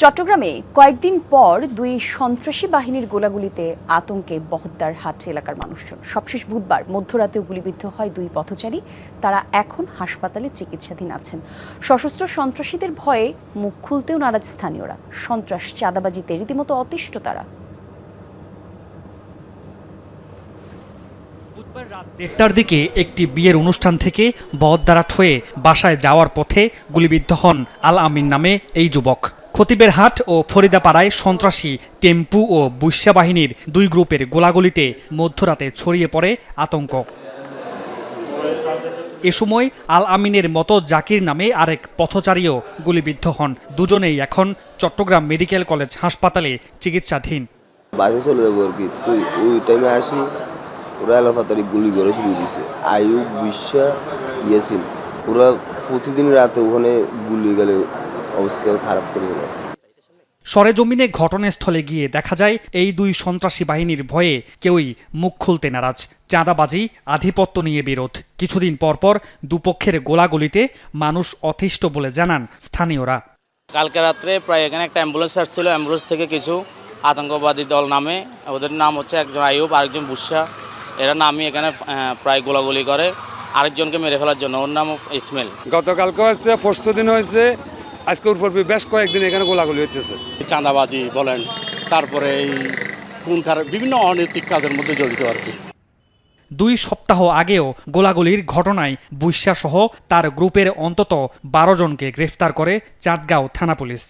চট্টগ্রামে কয়েকদিন পর দুই সন্ত্রাসী বাহিনীর গোলাগুলিতে আতঙ্কে বহদ্দার হাট এলাকার মানুষজন। সবশেষ বুধবার মধ্যরাতেও গুলিবিদ্ধ হয় দুই পথচারী। তারা এখন হাসপাতালে চিকিৎসাধীন আছেন। সশস্ত্র সন্ত্রাসীদের ভয়ে মুখ খুলতেও নারাজ স্থানীয়রা। সন্ত্রাস চাঁদাবাজিতে রীতিমতো অতিষ্ঠ তারা। বুধবার রাত দেড়টার দিকে একটি বিয়ের অনুষ্ঠান থেকে বহদ্দারাট হয়ে বাসায় যাওয়ার পথে গুলিবিদ্ধ হন আল আমিন নামে এই যুবক। খতিবের হাট ও ফরিদাপাড়ায় সন্ত্রাসী টেম্পু ও বৈশ্যা বাহিনীর দুই গ্রুপের গোলাগুলিতে মধ্যরাতে ছড়িয়ে পড়ে আতঙ্ক। এ সময় আল আমিনের মতো জাকির নামে আরেক পথচারীও গুলিবিদ্ধ হন। দুজনেই এখন চট্টগ্রাম মেডিকেল কলেজ হাসপাতালে চিকিৎসাধীন। বাসে চলে যাব আর কি। তুই ওই টাইমে আসি, ওরা এলাফাতারি গুলি করে শুরু দিছে। বিশ্বা ওরা প্রতিদিন রাতে ওখানে গুলি গেলে অবস্থা খারাপ করে দিল। সরেজমিনে ঘটনাস্থলে গিয়ে দেখা যায় এই দুই সন্ত্রাসী বাহিনীর ভয়ে কেউই মুখ খুলতে নারাজ। চাঁদাবাজি আধিপত্য নিয়ে বিরোধ। কিছুদিন পরপর দুপক্ষের গোলাগুলিতে মানুষ অতিষ্ঠ বলে জানান স্থানীয়রা। কালকে রাত্রে প্রায় এখানে একটা অ্যাম্বুলেন্স আসছিল। অ্যাম্বুলেন্স থেকে কিছু আতঙ্কবাদী দল নামে ওদের নাম হচ্ছে একজন আইয়ুব আরেকজন বুসা। এরা নামে এখানে প্রায় গোলাগুলি করে। আরেকজনকে মেরে ফেলার জন্য। ওর নাম ইসমাইল। গতকালকে হচ্ছে পরশু দিন হয়েছে। আজকে উপর বেশ কয়েকদিন এখানে গোলাগুলি হইতেছে। চাঁদাবাজি বলেন তারপরে এই খারাপ বিভিন্ন অনৈতিক কাজের মধ্যে জড়িত আর কি। দুই সপ্তাহ আগেও গোলাগুলির ঘটনায় সহ তার গ্রুপের অন্তত বারো জনকে গ্রেফতার করে চাঁদগাঁও থানা পুলিশ।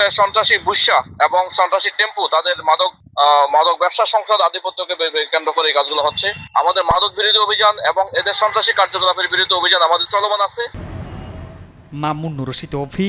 সন্ত্রাসী বুসা এবং সন্ত্রাসী টেম্পু তাদের মাদক আহ, মাদক ব্যবসা সংসদ আধিপত্যকে কেন্দ্র করে এই কাজগুলো হচ্ছে। আমাদের মাদক বিরোধী অভিযান এবং এদের সন্ত্রাসী কার্যকলাপের বিরুদ্ধে অভিযান আমাদের চলমান আছে। মামুন রশিদ অভি